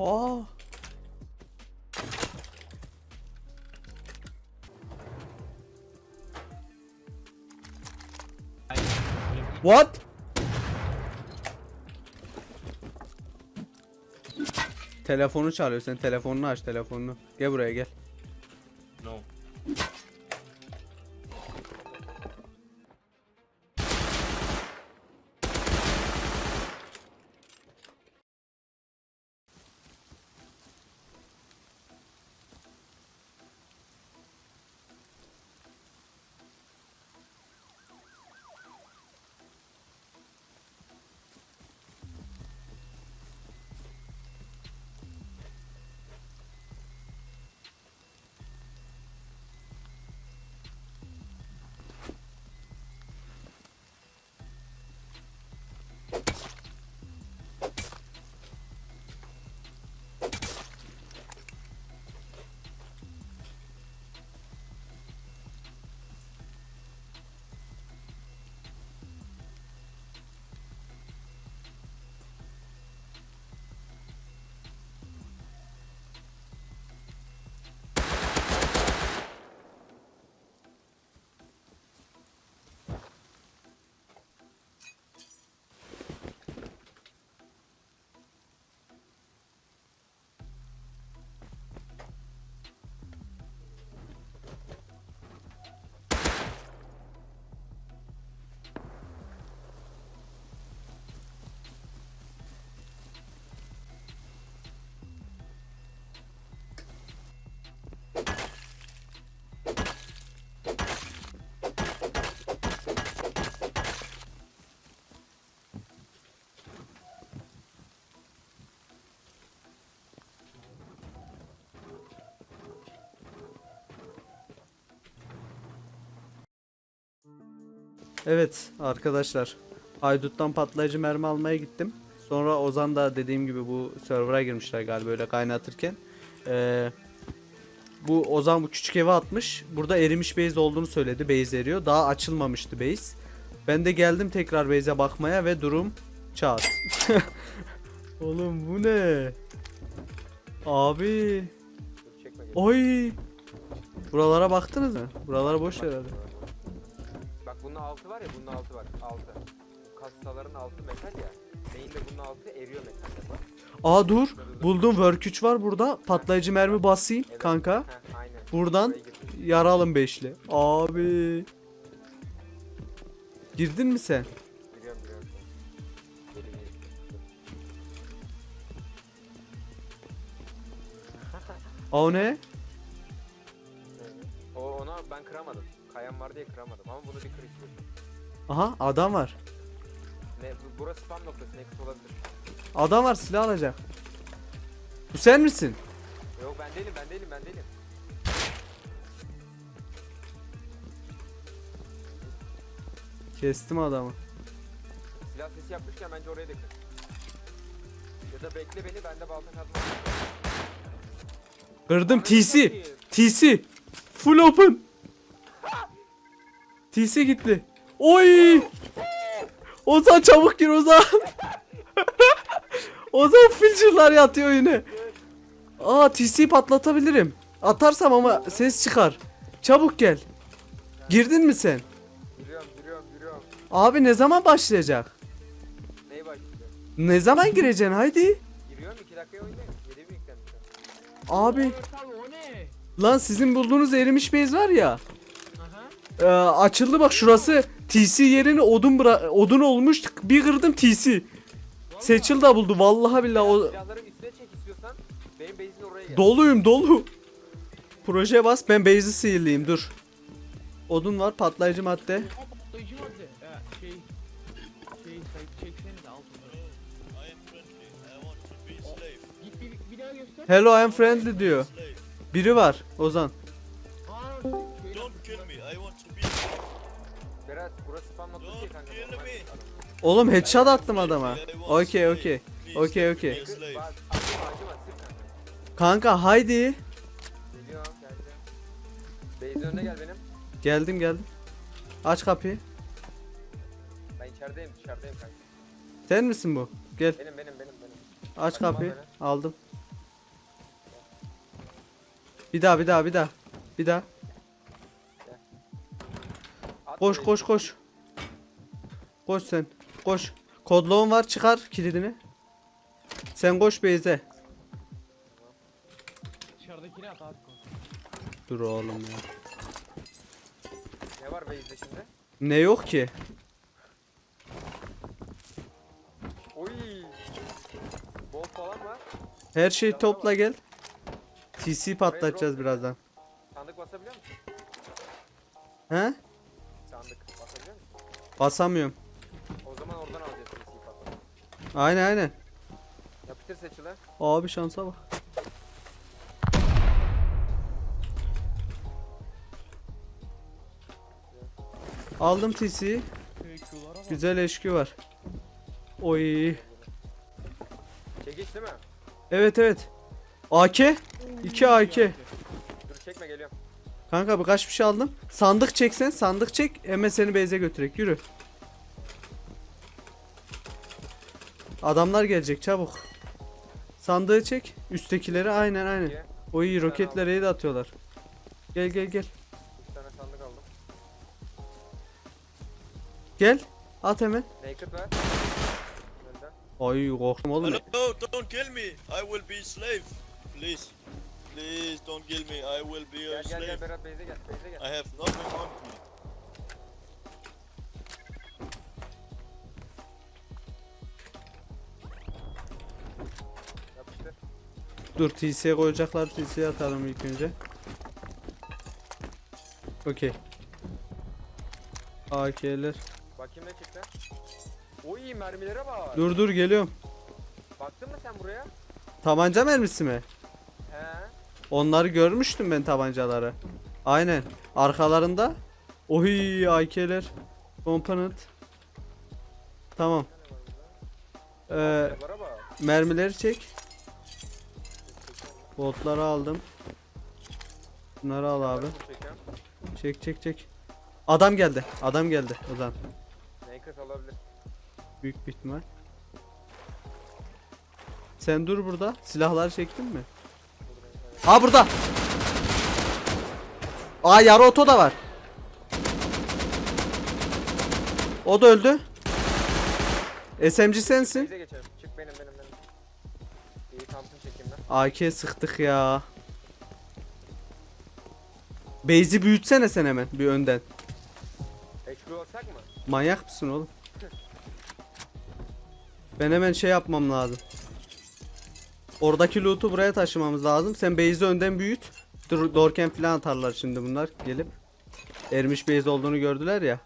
Aa. What? Telefonu çalıyor. Sen telefonunu aç telefonunu. Gel buraya gel. No. Evet arkadaşlar. Haydut'tan patlayıcı mermi almaya gittim. Sonra Ozan da dediğim gibi bu server'a girmişler galiba öyle kaynatırken. Ee, bu Ozan bu küçük eve atmış. Burada erimiş base olduğunu söyledi. Base eriyor. Daha açılmamıştı base. Ben de geldim tekrar base'e bakmaya ve durum çat. Oğlum bu ne? Abi. Dur çekme gel. Oy. Buralara baktınız mı? Buralar boş herhalde. Bunun altı var ya bunun altı var. Altı. Kassaların altı metal ya. De bunun altı eriyor metal. Aa dur. Buldum work 3 var burada. Patlayıcı mermi basayım Evet. kanka. Heh, aynen. Buradan Buraya gir. yara alın beşli. Abi. Girdin mi sen? Giriyorum. Aa o ne? O onu ben kıramadım. Kayan var diye kıramadım ama bunu bir kır istiyorsun. Aha adam var. Ne bu- burası spam noktası ne olabilir. Adam var silah alacak. Bu sen misin? Yok ben değilim ben değilim ben değilim. Kestim adamı. Silah sesi yapmışken bence oraya da kır. Ya da bekle beni ben de balta kazmam. Kırdım TC. TC. Full open. TC gitti. Oy. Ozan çabuk gir Ozan. Ozan filcerlar yatıyor yine. Aa TC patlatabilirim. Atarsam ama ses çıkar. Çabuk gel. Girdin mi sen? Giriyorum giriyorum giriyorum. Abi ne zaman başlayacak? Ne zaman gireceksin haydi? Giriyorum 2 dakikaya oynayayım. 7 bin. Abi lan sizin bulduğunuz erimiş base var ya. Ee, açıldı bak şurası TC yerini odun bıra odun olmuş bir kırdım TC. Seçil de buldu vallahi billahi o Silahların üstüne çek istiyorsan benim base'in oraya gel. doluyum dolu. Projeye bas ben base'i sihirleyeyim dur. Odun var patlayıcı madde. Oha patlayıcı madde. Ya şey şey say çeksene de al bunları. I am friendly. Hello diyor. Biri var Ozan. Berat burası spam noktası değil Don't kanka. kill normal me. adam. Oğlum headshot attım adama. Okey okey. Okey okey. Bak acıma acıma kanka. Kanka haydi. Base'in önüne gel benim. Geldim geldim. Aç kapıyı. Ben içerideyim dışarıdayım kanka. Sen misin bu? Gel Benim benim benim benim. aç kapıyı. Aldım. Bir daha bir daha bir daha. Bir daha. Koş koş koş. Koş sen. Koş. Kodluğun var çıkar kilidini. Sen koş Beyze. Dışarıdakini at abi. Dur oğlum ya. Ne var base'de şimdi? Ne yok ki? Oy. Bol falan var. Her şeyi Yanına topla bak. gel. TC patlatacağız birazdan. Sandık basabiliyor musun? He? Basamıyorum. O zaman oradan PC patlat. Aynen aynen. Yapıştır seçile. Abi şansa bak. Aldım TC'yi. Güzel HQ var. Oy. Çekiç değil mi? Evet evet. AK. 2 AK. Dur çekme geliyorum. Kanka birkaç bir şey aldım. Sandık çeksen sandık çek. Hemen seni base'e götürek. Yürü. Adamlar gelecek çabuk. Sandığı çek. Üsttekileri aynen aynen. İki. Oy roketleri de atıyorlar. Gel gel gel. İki tane sandık aldım. Gel. At hemen. Naked. Önden. Ay korktum oğlum. Hello, don't kill me. I will be slave. Please. Please don't kill me. I will be Gel your gel gel slave. Berat base'e gel. Base'e gel. I have nothing on me. Yapıştır. Dur TC'ye koyacaklar. TC'ye atalım ilk önce. Okey. AK'ler. Bakayım ne çıktı. Oy mermilere bak. Dur dur geliyorum. Baktın mı sen buraya? Tabanca mermisi mi? He. Onları görmüştüm ben tabancaları. Aynen. Arkalarında. Oy AK'ler. Component. Tamam. Ee, mermileri çek. Boltları aldım. Bunları al abi. Çek çek çek. Adam geldi. Adam geldi Ozan. Naked olabilir. Büyük bir ihtimal. Sen dur burada. Silahları çektin mi? Ha burada. Aa yarı oto da var. O da öldü. SMG sensin. Geçelim. Çık benim benim benim. İyi Thompson çekeyim ben. AK sıktık ya. Base'i büyütsene sen hemen bir önden. HQ olsak mı? Manyak mısın oğlum? Ben hemen şey yapmam lazım. Oradaki loot'u buraya taşımamız lazım. Sen base'i önden büyüt. Dur, Dorken falan atarlar şimdi bunlar gelip. Ermiş base olduğunu gördüler ya.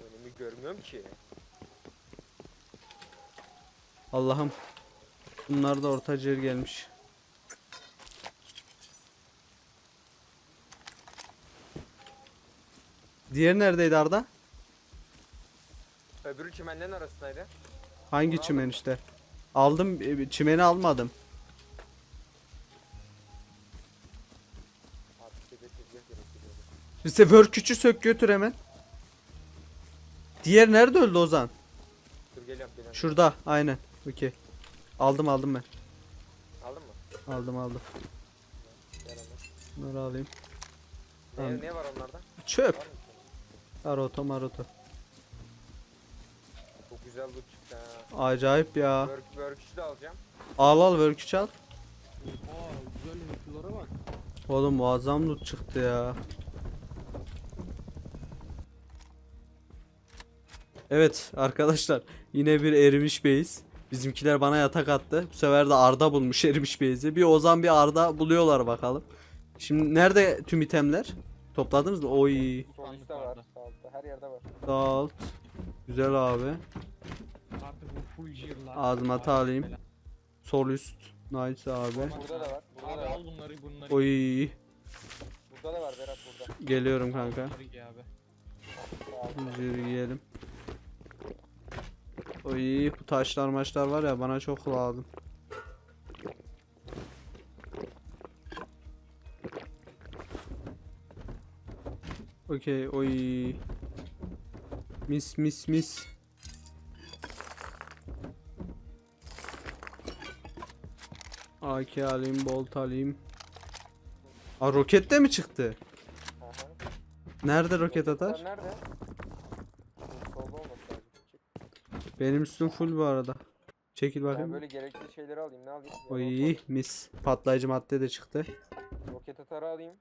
Önümü görmüyorum ki. Allah'ım. Bunlar da orta yer gelmiş. Diğer neredeydi Arda? Öbürü çimenlerin arasındaydı. Hangi Onu çimen aldım. işte? Aldım e, çimeni almadım. İşte work'üçü sök götür hemen. Diğer nerede öldü Ozan? Şurada aynen. Okey. Aldım aldım ben. Aldın mı? Aldım aldım. Bunları alayım. Ne, Tamam. ne var onlarda? Çöp. Var? Aroto maroto. Güzel loot çıktı ha. Acayip ya. Work, work'ü de alacağım. Al al work'üçü al. Aa güzel Q'lara bak. Oğlum muazzam loot çıktı ya. Evet arkadaşlar yine bir erimiş base. Bizimkiler bana yatak attı. Bu sefer de Arda bulmuş erimiş base'i. Bir Ozan bir Arda buluyorlar bakalım. Şimdi nerede tüm itemler? Topladınız mı? Oy. Sol üstte var. Sağ altta. Her yerde var. Sağ alt. Güzel abi. Artık bu full jirla. Ağzıma alayım. Sol üst. Nice abi. Burada da var. Burada Abi da var. al bunları bunları. Oy. Burada da var Berat burada. Geliyorum kanka. Bunları giy abi. Oy bu taşlar maçlar var ya bana çok lazım. Okey oy. Mis mis mis. AK alayım, bolt alayım. Aa roket de mi çıktı? Aha. Nerede roket atar? Nerede? Bu Solda olması lazım. Çık. Benim üstüm full bu arada. Çekil Ben bakayım. böyle gerekli şeyleri alayım. Ne alayım? Oy mis. Patlayıcı madde de çıktı. Roket atarı alayım.